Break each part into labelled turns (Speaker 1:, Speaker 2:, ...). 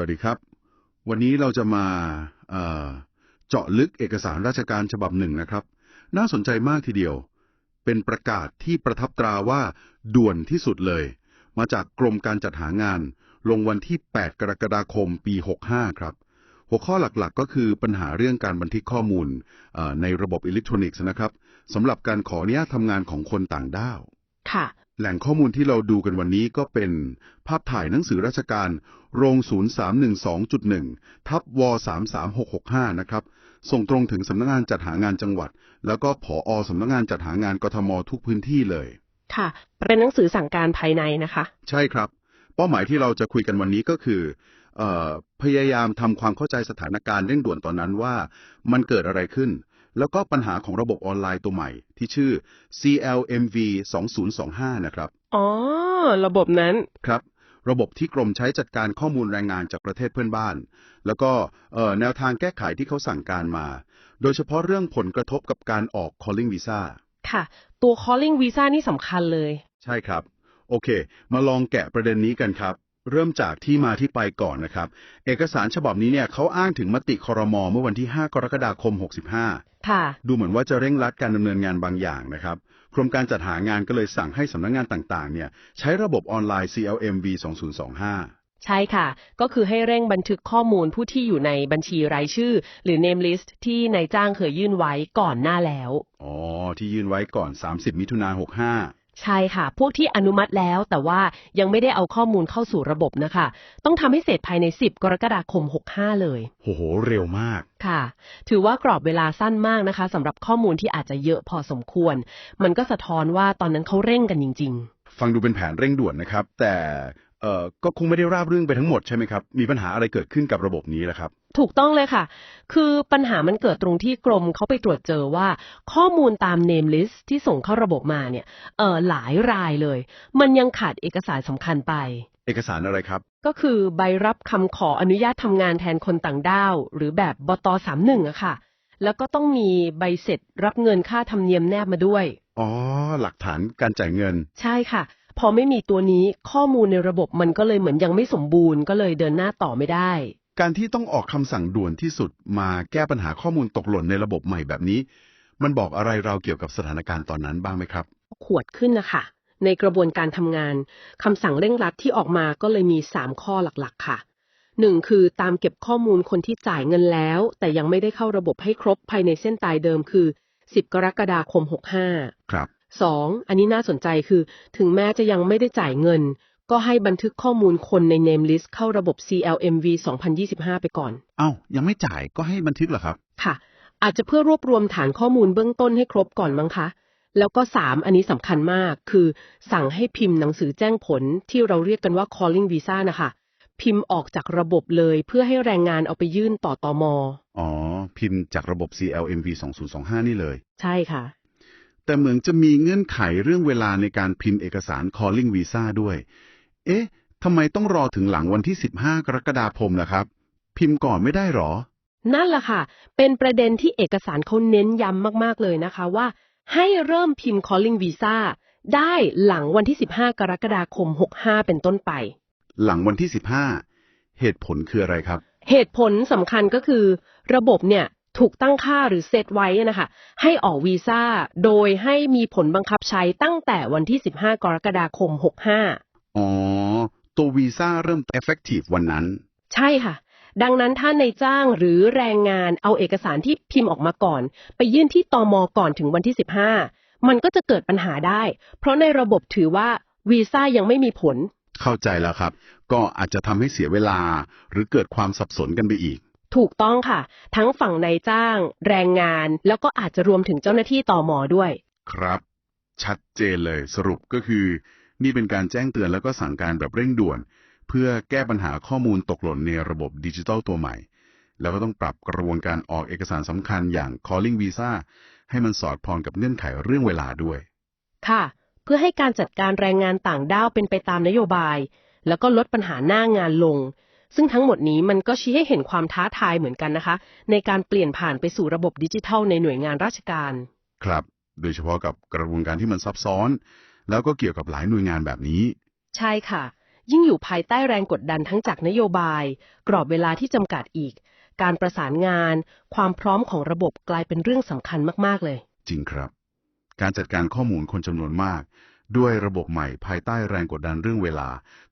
Speaker 1: วัสดีครับ วันนี้เราจะมาเจาะลึกเอกสารราชการฉบับหนึ่งนะครับ น่าสนใจมากทีเดียว เป็นประกาศที่ประทับตราว่า ด่วนที่สุดเลย มาจากกรมการจัดหางาน ลงวันที่ 8 กรกฎาคมปี 65 ครับ หัวข้อหลักๆ ก็คือปัญหาเรื่องการบันทึกข้อมูลในระบบอิเล็กทรอนิกส์นะครับสำหรับการขออนุญาตทำงานของคนต่างด้าว
Speaker 2: ค่ะ
Speaker 1: แหล่งข้อมูลที่เราดูกันวันนี้ก็เป็นภาพถ่ายหนังสือราชการ โรง 0312.1 ทับว33665 นะครับ ส่งตรงถึงสำนักงานจัดหางานจังหวัด แล้วก็ผออสำนักงานจัดหางานกทมทุกพื้นที่เลย
Speaker 2: ค่ะ เป็นหนังสือสั่งการภายในนะคะ
Speaker 1: ใช่ครับ เป้าหมายที่เราจะคุยกันวันนี้ก็คือเออพยายามทำความเข้าใจสถานการณ์เร่งด่วนตอนนั้นว่า มันเกิดอะไรขึ้น แล้วก็ปัญหาของระบบออนไลน์ตัวใหม่ ที่ชื่อ CLMV 2025 นะครับ
Speaker 2: อ๋อ ระบบนั้น
Speaker 1: ครับ ระบบที่กรมใช้จัดการข้อมูลแรงงานจากประเทศเพื่อนบ้าน แล้วก็เอ่อแนวทางแก้ไขที่เขาสั่งการมา โดยเฉพาะเรื่องผลกระทบกับการออก calling visa
Speaker 2: ค่ะ ตัว calling visa นี่สำคัญเลย
Speaker 1: ใช่ครับ โอเค มาลองแกะประเด็นนี้กันครับ เริ่มจากที่มาที่ไปก่อนนะครับ เอกสารฉบับนี้เนี่ยเขาอ้างถึงมติคอรมอเมื่อวันที่ 5 กรกฎาคม 65
Speaker 2: ค่ะ
Speaker 1: ดูเหมือนว่าจะเร่งรัดการดำเนินงานบางอย่างนะครับกรมการจัดหางานก็เลยสั่งให้สำนักงงานต่างๆ เนี่ยใช้ระบบออนไลน์ CLMV 2025
Speaker 2: ใช่ค่ะ ก็คือให้เร่งบันทึกข้อมูลผู้ที่อยู่ในบัญชีรายชื่อ หรือ name list ที่นายจ้างเคยยื่นไว้ก่อนหน้าแล้ว
Speaker 1: อ๋อ ที่ยื่นไว้ก่อน 30 มิถุนา65
Speaker 2: ใช่ค่ะ พวกที่อนุมัติแล้วแต่ว่ายังไม่ได้เอาข้อมูลเข้าสู่ระบบนะคะ ต้องทำให้เสร็จภายใน 10 กรกฎาคม 65 เลย
Speaker 1: โหโห เร็วมาก
Speaker 2: ค่ะ ถือว่ากรอบเวลาสั้นมากนะคะสำหรับข้อมูลที่อาจจะเยอะพอสมควร มันก็สะท้อนว่าตอนนั้นเขาเร่งกันจริง
Speaker 1: ฟังดูเป็นแผนเร่งด่วนนะครับ แต่ เอ่อก็คงไม่ได้ราบรื่นไปทั้งหมดใช่ไหมครับ มีปัญหาอะไรเกิดขึ้นกับระบบนี้ล่ะครับ
Speaker 2: ๆถูกต้องเลยค่ะ คือปัญหามันเกิดตรงที่กรมเขาไปตรวจเจอว่า ข้อมูลตาม name list ที่ส่งเข้าระบบมาเนี่ยเออหลายรายเลย มันยังขาดเอกสารสำคัญไป
Speaker 1: เอกสารอะไรครับ
Speaker 2: ก็คือใบรับคำขออนุญาตทำงานแทนคนต่างด้าว หรือแบบบตสามหนึ่งอะค่ะ แล้วก็ต้องมีใบเสร็จรับเงินค่าธรรมเนียมแนบมาด้วย
Speaker 1: อ๋อ หลักฐานการจ่ายเงิน
Speaker 2: ใช่ค่ะ พอไม่มีตัวนี้ข้อมูลในระบบมันก็เลยเหมือนยังไม่สมบูรณ์ก็เลยเดินหน้าต่อไม่ได้
Speaker 1: การที่ต้องออกคำสั่งด่วนที่สุดมาแก้ปัญหาข้อมูลตกหล่นในระบบใหม่แบบนี้ มันบอกอะไรเราเกี่ยวกับสถานการณ์ตอนนั้นบ้างไหมครับ
Speaker 2: ขวดขึ้นนะคะในกระบวนการทำงานคำสั่งเร่งรัดที่ออกมาก็เลยมี 3 ข้อหลักๆ ค่ะ 1. คือตามเก็บข้อมูลคนที่จ่ายเงินแล้ว แต่ยังไม่ได้เข้าระบบให้ครบภายในเส้นตายเดิมคือ 10 กรกฎาคม 65
Speaker 1: ครับ
Speaker 2: 2. อันนี้น่าสนใจคือ ถึงแม้จะยังไม่ได้จ่ายเงิน ก็ให้บันทึกข้อมูลคนใน name list เข้าระบบ CLMV 2025 ไปก่อน
Speaker 1: เอ้า ยังไม่จ่ายก็ให้บันทึกเหรอครับ
Speaker 2: ค่ะ อาจจะเพื่อรวบรวมฐานข้อมูลเบื้องต้นให้ครบก่อนมั้งคะ แล้วก็สามอันนี้สำคัญมาก คือ สั่งให้พิมพ์หนังสือแจ้งผลที่เราเรียกกันว่า calling visa นะคะ พิมพ์ออกจากระบบเลยเพื่อให้แรงงานเอาไปยื่นต่อตอม
Speaker 1: อ๋อ พิมพ์จากระบบ CLMV 2025 นี่เลย
Speaker 2: ใช่ค่ะ
Speaker 1: แต่เหมือนจะมีเงื่อนไขเรื่องเวลาในการพิมพ์เอกสาร calling visa ด้วย เอ๊ะทำไมต้องรอถึงหลังวันที่ 15 กรกฎาคมล่ะครับ พิมพ์ก่อนไม่ได้หรอ
Speaker 2: นั่นแหละค่ะ เป็นประเด็นที่เอกสารเขาเน้นย้ำมาก ๆ เลยนะคะว่า ให้เริ่มพิมพ์ calling visa ได้หลังวันที่ 15 กรกฎาคม 65 เป็นต้นไป
Speaker 1: หลังวันที่ 15 เหตุผลคืออะไรครับ
Speaker 2: เหตุผลสำคัญก็คือ ระบบเนี่ย ถูกตั้งค่าหรือเซตไว้นะคะ ให้ออกวีซ่า โดยให้มีผลบังคับใช้ตั้งแต่วันที่ 15 กรกฎาคม 65
Speaker 1: อ๋อ ตัววีซ่าเริ่ม effective วันนั้น
Speaker 2: ใช่ค่ะ ดังนั้นถ้าในจ้างหรือแรงงานเอาเอกสารที่พิมพ์ออกมาก่อน ไปยื่นที่ตอมก่อนถึงวันที่ 15 มันก็จะเกิดปัญหาได้ เพราะในระบบถือว่าวีซ่ายังไม่มีผล
Speaker 1: เข้าใจแล้วครับ ก็อาจจะทำให้เสียเวลาหรือเกิดความสับสนกันไปอีก
Speaker 2: ถูกต้องค่ะ ทั้งฝั่งนายจ้าง แรงงาน แล้วก็อาจจะรวมถึงเจ้าหน้าที่ตอมด้วย
Speaker 1: ครับ ชัดเจนเลยสรุปก็คือ นี่เป็นการแจ้งเตือนแล้วก็สั่งการแบบเร่งด่วน เพื่อแก้ปัญหาข้อมูลตกหล่นในระบบดิจิทัลตัวใหม่ แล้วก็ต้องปรับกระบวนการออกเอกสารสำคัญอย่าง calling visa ให้มันสอดคล้องกับเงื่อนไขเรื่องเวลาด้วย
Speaker 2: ค่ะ เพื่อให้การจัดการแรงงานต่างด้าวเป็นไปตามนโยบาย แล้วก็ลดปัญหาหน้างานลง ซึ่งทั้งหมดนี้มันก็ชี้ให้เห็นความท้าทายเหมือนกันนะคะ ในการเปลี่ยนผ่านไปสู่ระบบดิจิทัลในหน่วยงานราชการ
Speaker 1: ครับ โดยเฉพาะกับกระบวนการที่มันซับซ้อน แล้วก็เกี่ยวกับหลายหน่วยงานแบบนี้
Speaker 2: ใช่ค่ะ ยิ่งอยู่ภายใต้แรงกดดันทั้งจากนโยบาย กรอบเวลาที่จำกัดอีก การประสานงาน ความพร้อมของระบบกลายเป็นเรื่องสำคัญมากๆเลย
Speaker 1: จริงครับ การจัดการข้อมูลคนจำนวนมาก ด้วยระบบใหม่ภายใต้แรงกดดันเรื่องเวลา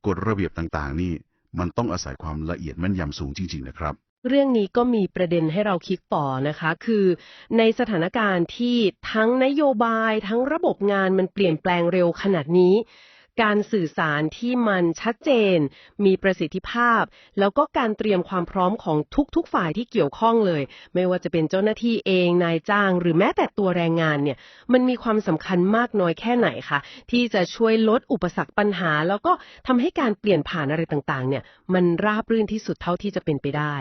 Speaker 1: กฎระเบียบต่างๆ นี่ มันต้องอาศัยความละเอียดแม่นยำสูงจริง ๆ นะครับ
Speaker 2: เรื่องนี้ก็มีประเด็นให้เราคิดต่อนะคะ คือในสถานการณ์ที่ทั้งนโยบายทั้งระบบงานมันเปลี่ยนแปลงเร็วขนาดนี้ การสื่อสารที่มันชัดเจน มีประสิทธิภาพ แล้วก็การเตรียมความพร้อมของทุกๆฝ่ายที่เกี่ยวข้องเลย ไม่ว่าจะเป็นเจ้าหน้าที่เองนายจ้าง หรือแม้แต่ตัวแรงงานเนี่ย มันมีความสำคัญมากน้อยแค่ไหนคะที่จะช่วยลดอุปสรรคปัญหา แล้วก็ทำให้การเปลี่ยนผ่านอะไรต่างๆ เนี่ย มันราบรื่นที่สุดเท่าที่จะเป็นไปได้